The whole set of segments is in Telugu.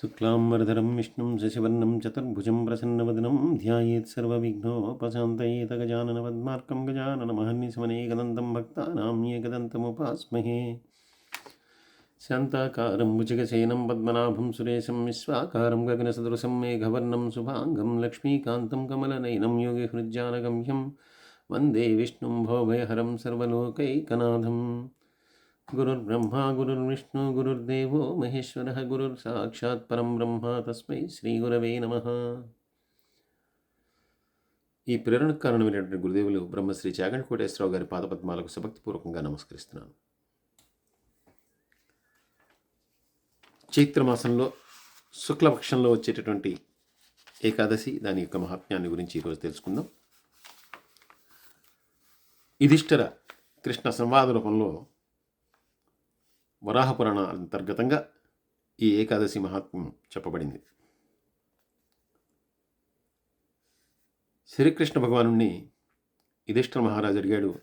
शुक्लाम्बरधरं विष्णुं शशिवर्णं चतुर्भुजं प्रसन्नवदनं ध्यायेत् सर्वविघ्नोपशान्तयेत गजाननपद्मार्कं गजाननमहर्निशमनेकदन्तं भक्तानां एकदन्तमुपास्महे शान्ताकारं भुजगशयनं पद्मनाभं सुरेशं विश्वाकारं गगनसदृशं मेघवर्णं शुभाङ्गं लक्ष्मीकान्तं कमलनयनं योगिहृज्जानगम्यं वंदे विष्णुं भोभयहरं सर्वलोकैकनाथम्। गुरुर्ब्रह्मा गुरुर्विष्णु गुरुर्देवो महेश्वरः गुरुर्साक्षात् परं బ్రహ్మ తస్మై శ్రీ గురవే నమ ఈ ప్రేరణకు కారణమైనటువంటి గురుదేవులు బ్రహ్మశ్రీ చాగంటి కోటేశ్వరరావు గారి పాదపద్మాలకు సభక్తిపూర్వకంగా నమస్కరిస్తున్నాను చైత్రమాసంలో శుక్లపక్షంలో వచ్చేటటువంటి ఏకాదశి దాని యొక్క మహాత్మ్యాన్ని గురించి ఈరోజు తెలుసుకుందాం యుధిష్ఠిర కృష్ణ సంవాద రూపంలో వరాహ పురాణ అంతర్గతంగా ఈ ఏకాదశి మహాత్మ్యం చెప్పబడింది. శ్రీకృష్ణ భగవాను యుధిష్ఠిర మహారాజు అడిగాడు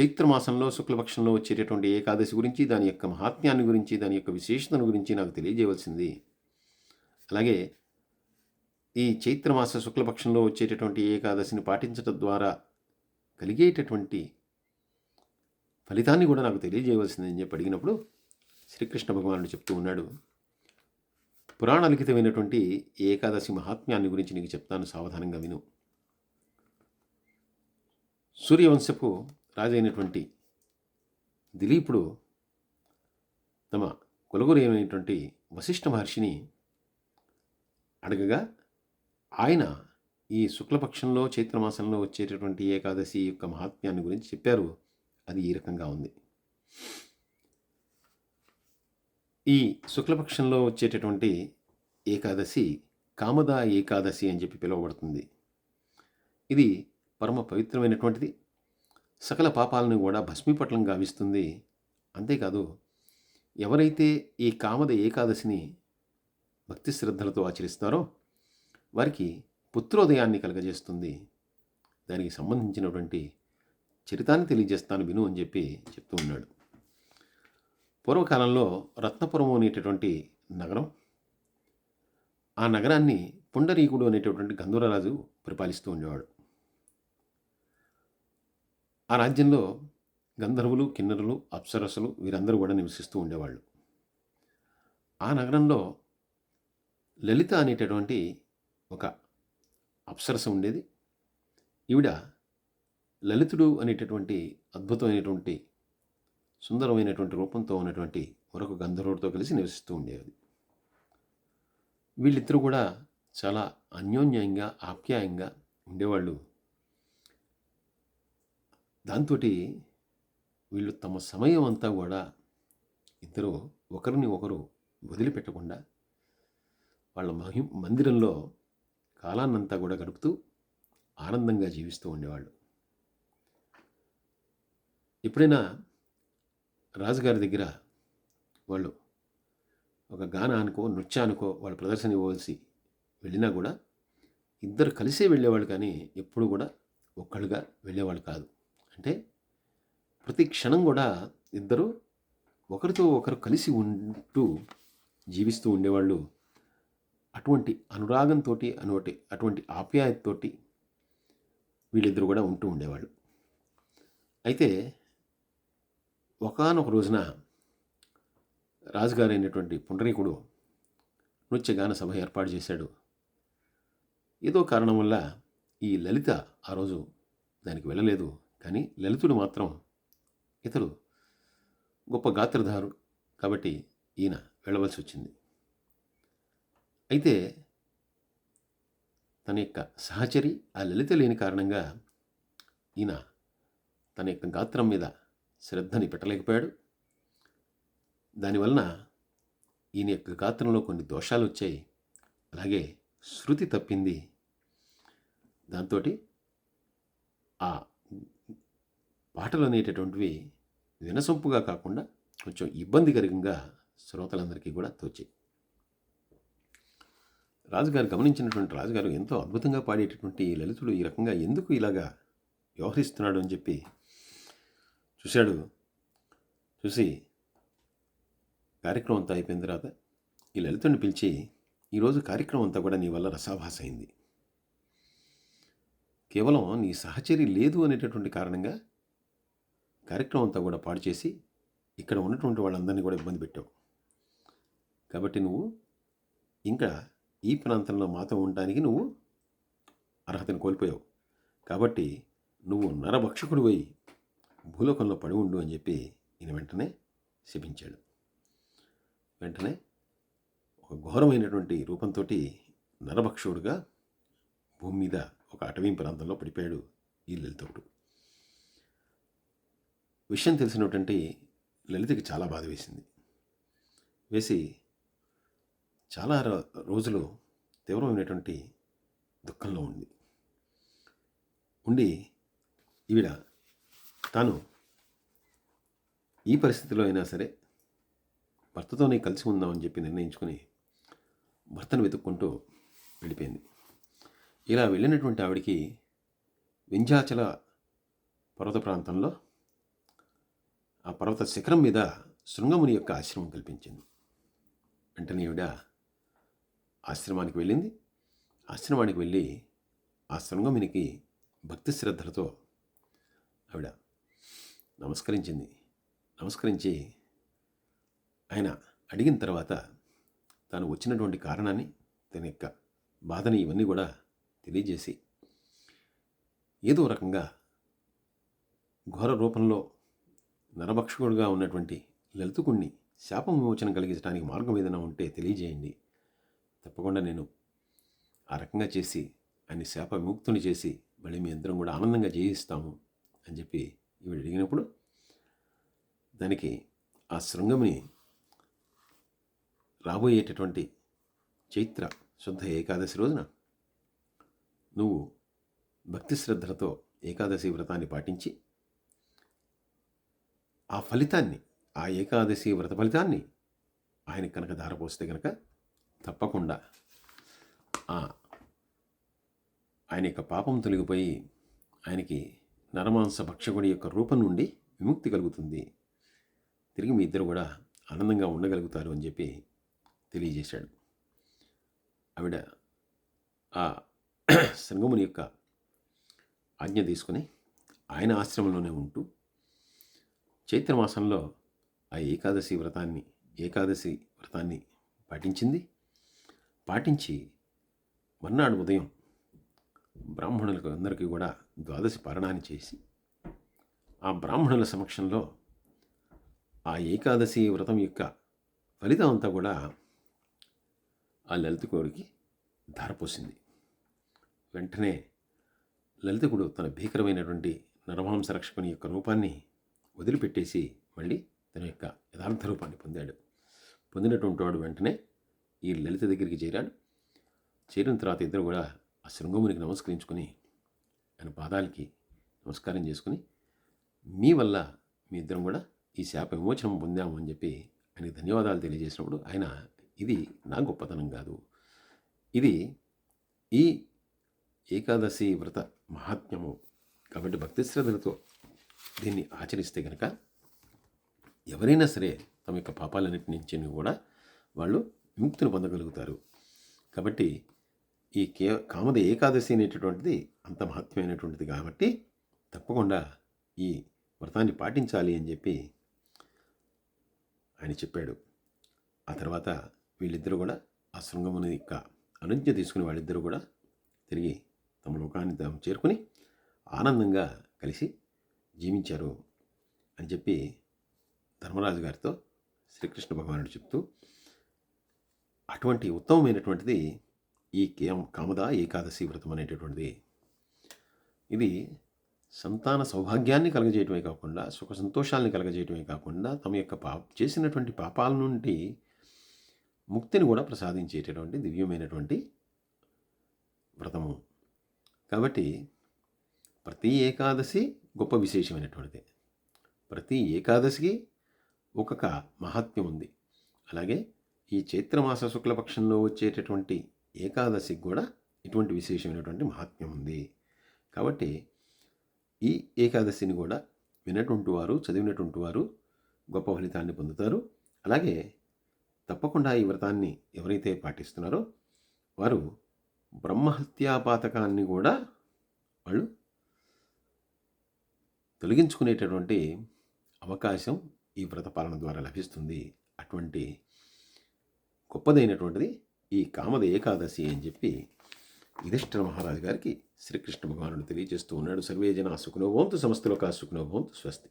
చైత్రమాసంలో శుక్లపక్షంలో వచ్చేటటువంటి ఏకాదశి గురించి దాని యొక్క మహాత్మ్యాన్ని గురించి దాని యొక్క విశేషతను గురించి నాకు తెలియజేయవలసింది. అలాగే ఈ చైత్రమాస శుక్లపక్షంలో వచ్చేటటువంటి ఏకాదశిని పాటించడం ద్వారా కలిగేటటువంటి ఫలితాన్ని కూడా నాకు తెలియజేయవలసిందని చెప్పి అడిగినప్పుడు శ్రీకృష్ణ భగవానుడు చెప్తూ ఉన్నాడు పురాణ లిఖితమైనటువంటి ఏకాదశి మహాత్మ్యాన్ని గురించి నీకు చెప్తాను సావధానంగా విను. సూర్యవంశపు రాజైనటువంటి దిలీపుడు తమ కులగురైనటువంటి అయినటువంటి వశిష్ఠ మహర్షిని అడగగా ఆయన ఈ శుక్లపక్షంలో చైత్రమాసంలో వచ్చేటటువంటి ఏకాదశి యొక్క మహాత్మ్యాన్ని గురించి చెప్పారు. అది ఈ రకంగా ఉంది. ఈ శుక్లపక్షంలో వచ్చేటటువంటి ఏకాదశి కామదా ఏకాదశి అని చెప్పి పిలువబడుతుంది. ఇది పరమ పవిత్రమైనటువంటిది. సకల పాపాలను కూడా భస్మీపట్లం గావిస్తుంది. అంతేకాదు ఎవరైతే ఈ కామద ఏకాదశిని భక్తి శ్రద్ధలతో ఆచరిస్తారో వారికి పుత్రోదయాన్ని కలగజేస్తుంది. దానికి సంబంధించినటువంటి చరితాన్ని తెలియజేస్తాను విను అని చెప్పి చెప్తూ ఉన్నాడు. పూర్వకాలంలో రత్నపురం అనేటటువంటి నగరం ఆ నగరాన్ని పుండరీకుడు అనేటటువంటి గంధర్వరాజు పరిపాలిస్తూ ఉండేవాడు. ఆ రాజ్యంలో గంధర్వులు కిన్నరులు అప్సరసులు వీరందరూ కూడా నివసిస్తూ ఉండేవాళ్ళు. ఆ నగరంలో లలిత అనేటటువంటి ఒక అప్సరస ఉండేది. ఈవిడ లలితుడు అనేటటువంటి అద్భుతమైనటువంటి సుందరమైనటువంటి రూపంతో ఉన్నటువంటి మరొక గంధర్వుడితో కలిసి నివసిస్తూ ఉండేది వీళ్ళిద్దరూ కూడా చాలా అన్యోన్యంగా ఆప్యాయంగా ఉండేవాళ్ళు. దాంతో వీళ్ళు తమ సమయం అంతా కూడా ఇద్దరు ఒకరిని ఒకరు వదిలిపెట్టకుండా వాళ్ళ మహి మందిరంలో కాలాన్నంతా కూడా గడుపుతూ ఆనందంగా జీవిస్తూ ఉండేవాళ్ళు. ఎప్పుడైనా రాజుగారి దగ్గర వాళ్ళు ఒక గానానికో నృత్యానికో వాళ్ళు ప్రదర్శన ఇవ్వవలసి వెళ్ళినా కూడా ఇద్దరు కలిసే వెళ్ళేవాళ్ళు కానీ ఎప్పుడు కూడా ఒక్కళ్ళుగా వెళ్ళేవాళ్ళు కాదు. అంటే ప్రతి క్షణం కూడా ఇద్దరు ఒకరితో ఒకరు కలిసి ఉంటూ జీవిస్తూ ఉండేవాళ్ళు. అటువంటి అనురాగంతో అనువటి అటువంటి ఆప్యాయతతోటి వీళ్ళిద్దరు కూడా ఉంటూ ఉండేవాళ్ళు. అయితే ఒకనొక రోజున రాజుగారైనటువంటి పుండరీకుడు నృత్యగాన సభ ఏర్పాటు చేశాడు. ఏదో కారణం వల్ల ఈ లలిత ఆ రోజు దానికి వెళ్ళలేదు. కానీ లలితుడు మాత్రం ఇతడు గొప్ప గాత్రధారు కాబట్టి ఈయన వెళ్ళవలసి వచ్చింది. అయితే తన యొక్క సహచరి ఆ లలిత లేని కారణంగా ఈయన తన యొక్క గాత్రం మీద శ్రద్ధని పెట్టలేకపోయాడు. దానివలన ఈయన యొక్క గాత్రంలో కొన్ని దోషాలు వచ్చాయి అలాగే శృతి తప్పింది. దాంతో ఆ పాటలు అనేటటువంటివి వినసొంపుగా కాకుండా కొంచెం ఇబ్బందికరంగా శ్రోతలందరికీ కూడా తోచాయి. రాజుగారు గమనించినటువంటి రాజుగారు ఎంతో అద్భుతంగా పాడేటటువంటి లలితుడు ఈ రకంగా ఎందుకు ఇలాగా వ్యవహరిస్తున్నాడు అని చెప్పి చూశాడు. చూసి కార్యక్రమం అంతా అయిపోయిన తర్వాత ఈ లలితుని పిలిచి ఈరోజు కార్యక్రమం అంతా కూడా నీ వల్ల రసాభాస అయింది. కేవలం నీ సహచరి లేదు అనేటటువంటి కారణంగా కార్యక్రమం అంతా కూడా పాడు చేసి ఇక్కడ ఉన్నటువంటి వాళ్ళందరినీ కూడా ఇబ్బంది పెట్టావు. కాబట్టి నువ్వు ఇంకా ఈ ప్రాంతంలో మాతో ఉండటానికి నువ్వు అర్హతను కోల్పోయావు. కాబట్టి నువ్వు నరభక్షకుడు పోయి భూలోకంలో పడి ఉండు అని చెప్పి ఈయన వెంటనే శపించాడు. వెంటనే ఒక ఘోరమైనటువంటి రూపంతో నరభక్షుడుగా భూమి మీద ఒక అటవీ ప్రాంతంలో పడిపోయాడు ఈ లలితుడు విషయం తెలిసినటువంటి లలితకి చాలా బాధ వేసింది. వేసి చాలా రోజులు తీవ్రమైనటువంటి దుఃఖంలో ఉంది ఉండి ఈవిడ తాను ఈ పరిస్థితిలో అయినా సరే భర్తతోనే కలిసి ఉందామని చెప్పి నిర్ణయించుకుని భర్తను వెతుక్కుంటూ వెళ్ళిపోయింది. ఇలా వెళ్ళినటువంటి ఆవిడికి వింధ్యాచల పర్వత ప్రాంతంలో ఆ పర్వత శిఖరం మీద శృంగముని యొక్క ఆశ్రమం కల్పించింది. వెంటనే ఈవిడ ఆశ్రమానికి వెళ్ళింది. ఆశ్రమానికి వెళ్ళి ఆ శృంగమునికి భక్తి శ్రద్ధలతో ఆవిడ నమస్కరించింది. నమస్కరించి ఆయన అడిగిన తర్వాత తాను వచ్చినటువంటి కారణాన్ని తన యొక్క బాధని ఇవన్నీ కూడా తెలియజేసి ఏదో రకంగా ఘోర రూపంలో నరభక్షకుడుగా ఉన్నటువంటి లలితుకుణ్ణి శాపం విమోచన కలిగించడానికి మార్గం ఏదైనా ఉంటే తెలియజేయండి. తప్పకుండా నేను ఆ రకంగా చేసి ఆయన శాప విముక్తుని చేసి మళ్ళీ మీ అందరం కూడా ఆనందంగా జీవిస్తాము అని చెప్పి ఇవి అడిగినప్పుడు దానికి ఆ శృంగముని రాబోయేటటువంటి చైత్ర శుద్ధ ఏకాదశి రోజున నువ్వు భక్తి శ్రద్ధలతో ఏకాదశి వ్రతాన్ని పాటించి ఆ ఫలితాన్ని ఆ ఏకాదశి వ్రత ఫలితాన్ని ఆయన కనుక ధారపోస్తే కనుక తప్పకుండా ఆ ఆయన యొక్క పాపం తొలగిపోయి ఆయనకి నరమాంస భక్షకుడి యొక్క రూపం నుండి విముక్తి కలుగుతుంది. తిరిగి మీ ఇద్దరు కూడా ఆనందంగా ఉండగలుగుతారు అని చెప్పి తెలియజేశాడు. ఆవిడ ఆ సంగముని యొక్క ఆజ్ఞ తీసుకుని ఆయన ఆశ్రమంలోనే ఉంటూ చైత్రమాసంలో ఆ ఏకాదశి వ్రతాన్ని ఏకాదశి వ్రతాన్ని పాటించింది. పాటించి మర్నాడు ఉదయం బ్రాహ్మణులకు అందరికీ కూడా ద్వాదశి పారణాన్ని చేసి ఆ బ్రాహ్మణుల సమక్షంలో ఆ ఏకాదశి వ్రతం యొక్క ఫలితం అంతా కూడా ఆ లలితకుడికి ధారపోసింది. వెంటనే లలితకుడు తన భీకరమైనటువంటి నరమాంస రక్షకుని యొక్క రూపాన్ని వదిలిపెట్టేసి మళ్ళీ తన యొక్క యథార్థ రూపాన్ని పొందాడు. పొందినటువంటి వాడు వెంటనే ఈ లలిత దగ్గరికి చేరాడు. చేరిన తర్వాత ఇద్దరు కూడా శృంగమునికి నమస్కరించుకొని ఆయన పాదాలకి నమస్కారం చేసుకుని మీ వల్ల మీ ఇద్దరం కూడా ఈ శాప విమోచనం పొందాము అని చెప్పి ఆయనకి ధన్యవాదాలు తెలియజేసినప్పుడు ఆయన ఇది నా గొప్పతనం కాదు. ఇది ఈ ఏకాదశి వ్రత మహాత్మ్యము కాబట్టి భక్తి శ్రద్ధలతో దీన్ని ఆచరిస్తే కనుక ఎవరైనా సరే తమ యొక్క పాపాలన్నిటి నుంచి కూడా వాళ్ళు విముక్తిని పొందగలుగుతారు. కాబట్టి ఈ కే కామద ఏకాదశి అనేటటువంటిది అంత మహత్వమైనటువంటిది కాబట్టి తప్పకుండా ఈ వ్రతాన్ని పాటించాలి అని చెప్పి ఆయన చెప్పాడు. ఆ తర్వాత వీళ్ళిద్దరూ కూడా ఆ శృంగముని యొక్క అనుజ్ఞ తీసుకుని వాళ్ళిద్దరూ కూడా తిరిగి తమ లోకాన్ని తాము చేరుకుని ఆనందంగా కలిసి జీవించారు అని చెప్పి ధర్మరాజు గారితో శ్రీకృష్ణ భగవానుడు చెప్తూ అటువంటి ఉత్తమమైనటువంటిది ఈ కేం కామద ఏకాదశి వ్రతం అనేటటువంటిది. ఇది సంతాన సౌభాగ్యాన్ని కలగజేయటమే కాకుండా సుఖ సంతోషాలని కలగజేయటమే కాకుండా తమ యొక్క పా చేసినటువంటి పాపాల నుండి ముక్తిని కూడా ప్రసాదించేటటువంటి దివ్యమైనటువంటి వ్రతము. కాబట్టి ప్రతి ఏకాదశి గొప్ప విశేషమైనటువంటిది. ప్రతి ఏకాదశికి ఒక్కొక్క మహాత్మ్యం ఉంది. అలాగే ఈ చైత్రమాస శుక్లపక్షంలో వచ్చేటటువంటి ఏకాదశికి కూడా ఇటువంటి విశేషమైనటువంటి మహాత్మ్యం ఉంది. కాబట్టి ఈ ఏకాదశిని కూడా వినటువంటి వారు చదివినటువంటి వారు గొప్ప ఫలితాన్ని పొందుతారు. అలాగే తప్పకుండా ఈ వ్రతాన్ని ఎవరైతే పాటిస్తున్నారో వారు బ్రహ్మహత్యా పాతకాన్ని కూడా వాళ్ళు తొలగించుకునేటటువంటి అవకాశం ఈ వ్రత పాలన ద్వారా లభిస్తుంది. అటువంటి గొప్పదైనటువంటిది ఈ కామద ఏకాదశి అని చెప్పి యుధిష్ఠిర మహారాజు గారికి శ్రీకృష్ణ భగవానుడు తెలియజేస్తూ ఉన్నాడు. సర్వే జన సుఖనోభవంతు సమస్తలోకా సుఖనోభవంతు స్వస్తి.